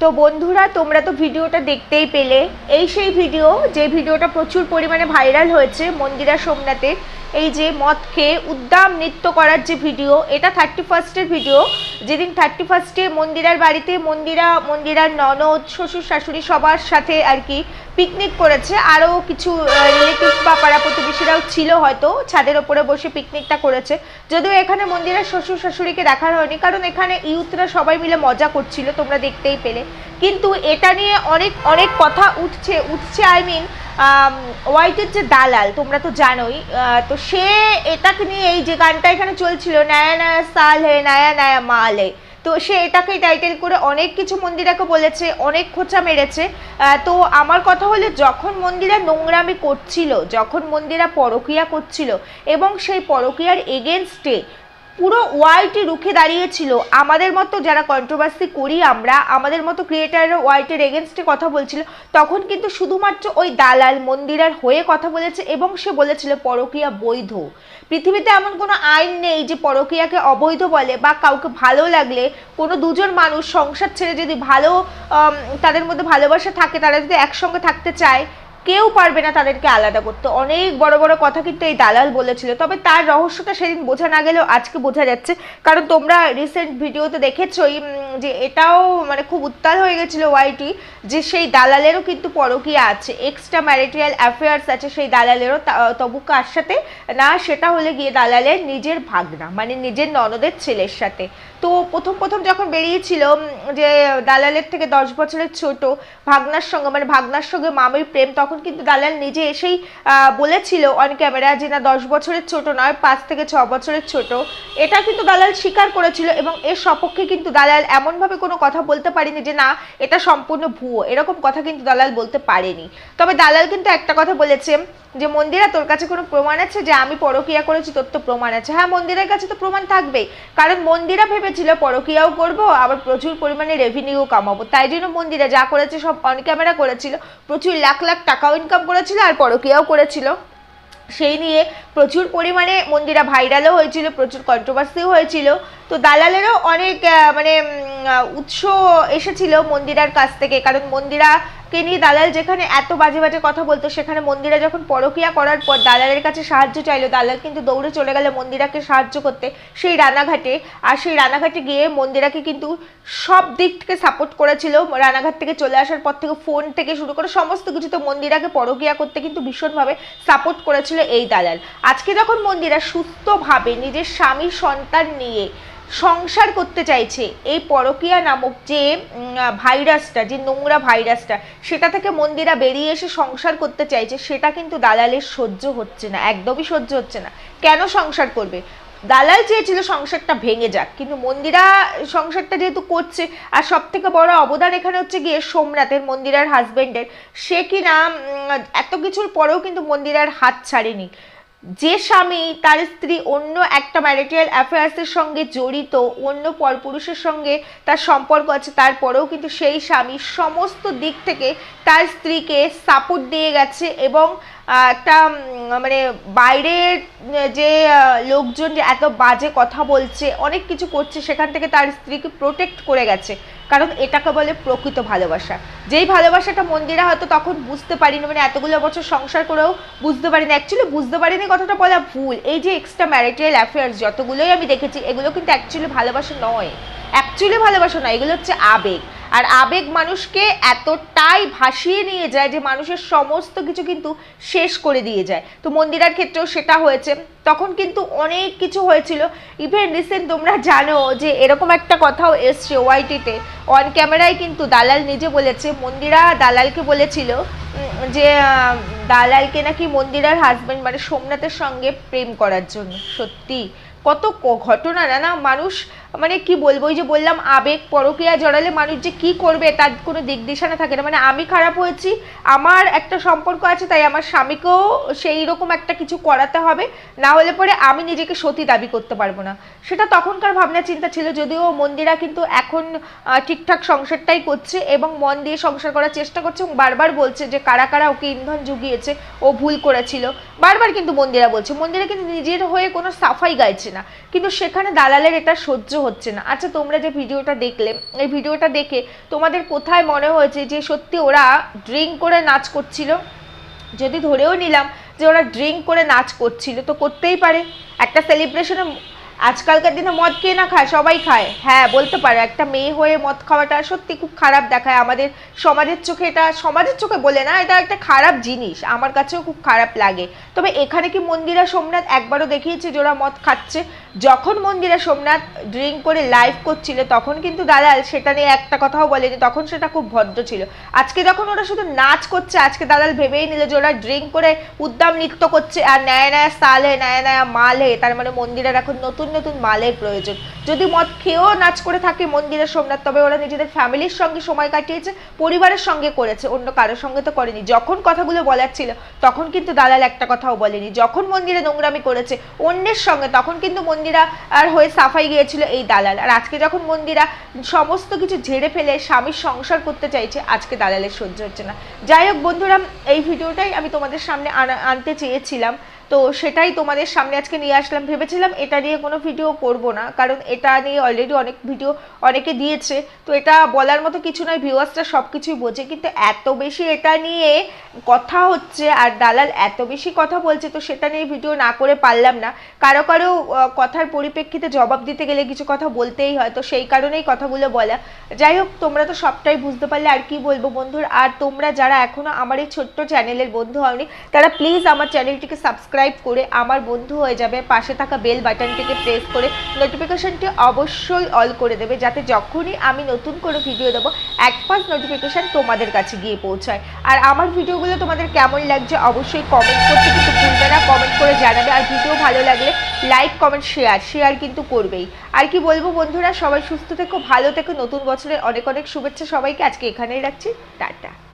তো বন্ধুরা, তোমরা তো ভিডিওটা দেখতেই পেলে। এই সেই ভিডিও, যে ভিডিওটা প্রচুর পরিমাণে ভাইরাল হয়েছে মন্দিরা সোমনাথে এই যে মদ খেয়ে উদ্দাম নৃত্য করার যে ভিডিও, এটা থার্টি ফার্স্টের ভিডিও। যেদিন থার্টি ফার্স্টে মন্দিরার বাড়িতে মন্দিরা, মন্দিরার ননদ, শ্বশুর, শাশুড়ি সবার সাথে আর কি পিকনিক করেছে, আরও কিছু রিলেটিভ বা পাড়া প্রতিবেশীরাও ছিল হয়তো, ছাদের ওপরে বসে পিকনিকটা করেছে। যদিও এখানে মন্দিরের শ্বশুর, শাশুড়িকে দেখানো হয়নি, কারণ এখানে ইউথরা সবাই মিলে মজা করছিল, তোমরা দেখতেই পেলে। কিন্তু এটা নিয়ে অনেক অনেক কথা উঠছে উঠছে আই মিন হোয়াইটের যে দালাল, তোমরা তো জানোই তো সে এটাকে নিয়ে এই যে গানটা এখানে চলছিল, নয়া নয়া সাল হে, নয়া নয়া মাল হে, তো সে এটাকে টাইটেল করে অনেক কিছু মন্দিরাকে বলেছে, অনেক খোঁচা মেরেছে তো আমার কথা হলো যখন মন্দিরা নোংরামি করছিল, যখন মন্দিরা পরকিয়া করছিল, এবং সেই পরকিয়ার এগেনস্টে পুরো ওয়ার্ল্ডই রুখে দাঁড়িয়েছিল। আমাদের মতো যারা কন্ট্রোভার্সি করি আমরা, আমাদের মতো ক্রিয়েটাররা ওয়ার্ল্ডের এগেনস্টে কথা বলছিল, তখন কিন্তু শুধুমাত্র ওই দালাল মন্দিরার হয়ে কথা বলেছে এবং সে বলেছিল পরকিয়া বৈধ। পৃথিবীতে এমন কোনো আইন নেই যে পরকিয়াকে অবৈধ বলে বা কাউকে ভালো লাগলে কোনো দুজন মানুষ সংসার ছেড়ে যদি ভালো তাদের মধ্যে ভালোবাসা থাকে, তারা যদি একসঙ্গে থাকতে চায় কেউ পারবে না তাদেরকে আলাদা করতে। অনেক বড় বড় কথা কিন্তু এই দালাল বলেছিল। তবে তার রহস্যটা সেদিন বোঝা না গেলেও আজকে বোঝা যাচ্ছে। কারণ তোমরা রিসেন্ট ভিডিওতে দেখেছোই যে এটাও মানে খুব উত্তাল হয়ে গেছিল ওয়াইটি যে সেই দালালেরও কিন্তু পরকীয়া আছে। এক্সট্রা ম্যারিটাল অ্যাফেয়ার্স আছে সেই দালালেরও। তবু কার সাথে? না, সেটা হলে গিয়ে দালালের নিজের ভাগনা মানে নিজের ননদের ছেলের সাথে। তো প্রথম প্রথম যখন বেরিয়েছিল যে দালালের থেকে দশ বছরের ছোট ভাগনার সঙ্গে মানে ভাগনার সঙ্গে মামির প্রেম, তখন কিন্তু দালাল নিজে এসেই বলেছিল অন ক্যামেরা যে না, দশ বছরের ছোট নয়, পাঁচ থেকে ছ বছরের ছোট। এটা কিন্তু দালাল স্বীকার করেছিল এবং এর সপক্ষে কিন্তু দালাল এমনভাবে কোনো কথা বলতে পারেনি যে, না, এটা সম্পূর্ণ ভুয়ো। এরকম কথা কিন্তু দালাল বলতে পারেনি। তবে দালাল কিন্তু একটা কথা বলেছে যে, মন্দিরা, তোর কাছে কোনো প্রমাণ আছে যে, আমি পরকিয়া করেছি, তোর তো প্রমাণ আছে? হ্যাঁ মন্দিরের কাছে তো প্রমাণ থাকবেই। কারণ মন্দিরা ভেবেছিল পরকিয়াও করব, আবার প্রচুর পরিমাণে রেভিনিউ কামাবো। তাই জন্য মন্দিরা যা করেছে সব অন ক্যামেরা করেছিল, প্রচুর লাখ লাখ টাকাও ইনকাম করেছিল আর পরকিয়াও করেছিল। সেই নিয়ে প্রচুর পরিমাণে মন্দিরা ভাইরালও হয়েছিল, প্রচুর কন্ট্রোভার্সিও হয়েছিল। তো দালালেরও অনেক মানে উৎস এসেছিল মন্দিরার কাছ থেকে, কারণ মন্দিরাকে নিয়ে দালাল যেখানে এত বাজে বাজে কথা বলতো, সেখানে মন্দিরা যখন পরকিয়া করার পর দালালের কাছে সাহায্য চাইলো, দালাল কিন্তু দৌড়ে চলে গেল মন্দিরাকে সাহায্য করতে। সেই রানাঘাটে, আর সেই রানাঘাটে গিয়ে মন্দিরাকে কিন্তু সব দিক থেকে সাপোর্ট করেছিল। রানাঘাট থেকে চলে আসার পর থেকে ফোন থেকে শুরু করে সমস্ত কিছু তো মন্দিরাকে পরকিয়া করতে কিন্তু ভীষণভাবে সাপোর্ট করেছিল এই দালাল। আজকে যখন মন্দিরা সুস্থভাবে নিজের স্বামী সন্তান নিয়ে সংসার করতে চাইছে এই পরকিয়া নামক যে ভাইরাসটা যে নোংরা ভাইরাসটা সেটা থেকে মন্দিরা বেরিয়ে এসে সংসার করতে চাইছে সেটা কিন্তু দালালের সহ্য হচ্ছে না একদমই সহ্য হচ্ছে না। কেন সংসার করবে? দালাল চেয়েছিল সংসারটা ভেঙে যাক কিন্তু মন্দিরা সংসারটা যেহেতু করছে আর সব থেকে বড় অবদান এখানে হচ্ছে গিয়ে সোমনাথের মন্দিরার হাজবেন্ডের সে কিনা উম, এত কিছুর পরেও কিন্তু মন্দিরার হাত ছাড়েনি। যে স্বামী তার স্ত্রী অন্য একটা ম্যারিটাল অ্যাফেয়ার্সের সঙ্গে জড়িত, অন্য পরপুরুষের সঙ্গে তার সম্পর্ক আছে, তারপরেও কিন্তু সেই স্বামী সমস্ত দিক থেকে তার স্ত্রীকে সাপোর্ট দিয়ে গেছে এবং একটা মানে বাইরের যে লোকজন যে এত বাজে কথা বলছে, অনেক কিছু করছে, সেখান থেকে তার স্ত্রীকে প্রোটেক্ট করে গেছে। কারণ এটাকে বলে প্রকৃত ভালোবাসা। যেই ভালোবাসাটা মন্দিরা হয়তো তখন বুঝতে পারিনি মানে এতগুলো বছর সংসার করেও বুঝতে পারিনি। অ্যাকচুয়ালি বুঝতে পারিনি কথাটা বলা ভুল। এই যে এক্সট্রা ম্যারিটাল অ্যাফেয়ার্স যতগুলোই আমি দেখেছি, এগুলো কিন্তু অ্যাকচুয়ালি ভালোবাসা নয়। অ্যাকচুয়ালি ভালোবাসা নয়, এগুলো হচ্ছে আবেগ। আর আবেগ মানুষকে এতটাই ভাসিয়ে নিয়ে যায় যে মানুষের সমস্ত কিছু কিন্তু শেষ করে দিয়ে যায়। তো মন্দিরার ক্ষেত্রেও সেটা হয়েছে। তখন কিন্তু অনেক কিছু হয়েছিল। ইভেন রিসেন্ট তোমরা জানো যে এরকম একটা কথাও এসছে ওয়াইটিতে অন ক্যামেরায় কিন্তু দালাল নিজে বলেছে, মন্দিরা দালালকে বলেছিল যে দালালকে নাকি মন্দিরার হাজবেন্ড মানে সোমনাথের সঙ্গে প্রেম করার জন্য। সত্যি, কত ঘটনা না না, মানুষ মানে কি বলব, ওই যে বললাম, আবেগ পরকিয়া জড়ালে মানুষ যে কী করবে তার কোনো দিক দিশানা থাকে না। মানে আমি খারাপ হয়েছি, আমার একটা সম্পর্ক আছে, তাই আমার স্বামীকেও সেই রকম একটা কিছু করাতে হবে, না হলে পরে আমি নিজেকে সতী দাবি করতে পারব না। সেটা তখনকার ভাবনা চিন্তা ছিল, যদিও মন্দিরা কিন্তু এখন ঠিকঠাক সংসারটাই করছে এবং মন দিয়ে সংসার করার চেষ্টা করছে এবং বারবার বলছে যে কারা কারা ওকে ইন্ধন জুগিয়েছে, ও ভুল করেছিল। বারবার কিন্তু মন্দিরা বলছে, মন্দিরা কিন্তু নিজের হয়ে কোনো সাফাই গাইছে না। কিন্তু সেখানে দালালের এটা সহ্য হচ্ছে না। আচ্ছা তোমরা যে ভিডিওটা দেখলে, এই ভিডিওটা দেখে তোমাদের কোথায় মনে হয়েছে যে সত্যি ওরা ড্রিঙ্ক করে নাচ করছিল? যদি ধরেও নিলাম যে ওরা ড্রিঙ্ক করে নাচ করছিল, তো করতেই পারে। একটা সেলিব্রেশনে আজকালকার দিনে মদ কে না খায়? সবাই খায়। হ্যাঁ বলতে পারে, একটা মেয়ে হয়ে মদ খাওয়াটা সত্যি খুব খারাপ দেখায়। আমাদের সমাজের চোখে এটা, সমাজের চোখে বলে না, এটা একটা খারাপ জিনিস। আমার কাছেও খুব খারাপ লাগে। তবে এখানে কি মন্দিরা সোমনাথ একবারও দেখিয়েছে যে ওরা মদ খাচ্ছে? যখন মন্দিরা সোমনাথ ড্রিঙ্ক করে লাইভ করছিল, তখন কিন্তু দালাল সেটা নিয়ে একটা কথাও বলেনি, তখন সেটা খুব ভদ্র ছিল। আজকে যখন ওরা শুধু নাচ করছে, আজকে দালাল ভেবেই নিল যে ওরা ড্রিঙ্ক করে উদ্দাম নৃত্য করছে, আর ন্যায় ন্যায় সালে, ন্যায় ন্যায় মালে, তার মানে মন্দিরের এখন নতুন নতুন মালের প্রয়োজন। যদি মদ খেয়েও নাচ করে থাকে মন্দিরের সোমনাথ, তবে ওরা নিজেদের ফ্যামিলির সঙ্গে সময় কাটিয়েছে, পরিবারের সঙ্গে করেছে, অন্য কারোর সঙ্গে তো করেনি। যখন কথাগুলো বলার ছিল, তখন কিন্তু দালাল একটা কথাও বলেনি। যখন মন্দিরে নোংরামি করেছে অন্যের সঙ্গে, তখন কিন্তু মন্দিরা আর হয়ে সাফাই গিয়েছিল এই দালাল। আর আজকে যখন মন্দিরা সমস্ত কিছু ঝেড়ে ফেলে স্বামীর সংসার করতে চাইছে, আজকে দালালের সহ্য হচ্ছে না। যাই হোক বন্ধুরা, এই ভিডিওটাই আমি তোমাদের সামনে আনা- আনতে চেয়েছিলাম। তো সেটাই তোমাদের সামনে আজকে নিয়ে আসলাম। ভেবেছিলাম এটা নিয়ে কোনো ভিডিও করব না, কারণ এটা নিয়ে অলরেডি অনেক ভিডিও অনেকে দিয়েছে। তো এটা বলার মতো কিছু নয় ভিউয়ার্সরা সব কিছুই বোঝে, কিন্তু এত বেশি এটা নিয়ে কথা হচ্ছে আর দালাল এত বেশি কথা বলছে, তো সেটা নিয়ে ভিডিও না করে পারলাম না। কারও কারও কথার পরিপ্রেক্ষিতে জবাব দিতে গেলে কিছু কথা বলতেই হয়, তো সেই কারণেই কথাগুলো বলা। যাই হোক, তোমরা তো সবটাই বুঝতে পারলে, আর কি বলব বন্ধুর? আর তোমরা যারা এখনও আমার এই ছোট্ট চ্যানেলের বন্ধু হওনি, তারা প্লিজ আমার চ্যানেলটিকে সাবস্ক্রাইব করে আমার বন্ধু হয়ে যাবে। পাশে থাকা বেল বাটনটিকে প্রেস করে নোটিফিকেশনটি অবশ্যই অল করে দেবে যাতে যখনই আমি নতুন কোনো ভিডিও দেবো, এক পাঁচ নোটিফিকেশন তোমাদের কাছে গিয়ে পৌঁছায়। আর আমার ভিডিওগুলো তোমাদের কেমন লাগছে অবশ্যই কমেন্ট করতে কিন্তু ভুলবে না। কমেন্ট করে জানাবে। আর ভিডিও ভালো লাগলে লাইক কমেন্ট শেয়ার শেয়ার কিন্তু করবেই। আর কি বলব বন্ধুরা, সবাই সুস্থ থেকো, ভালো থেকো। নতুন বছরের অনেক অনেক শুভেচ্ছা সবাইকে। আজকে এখানেই রাখছি। টাটা।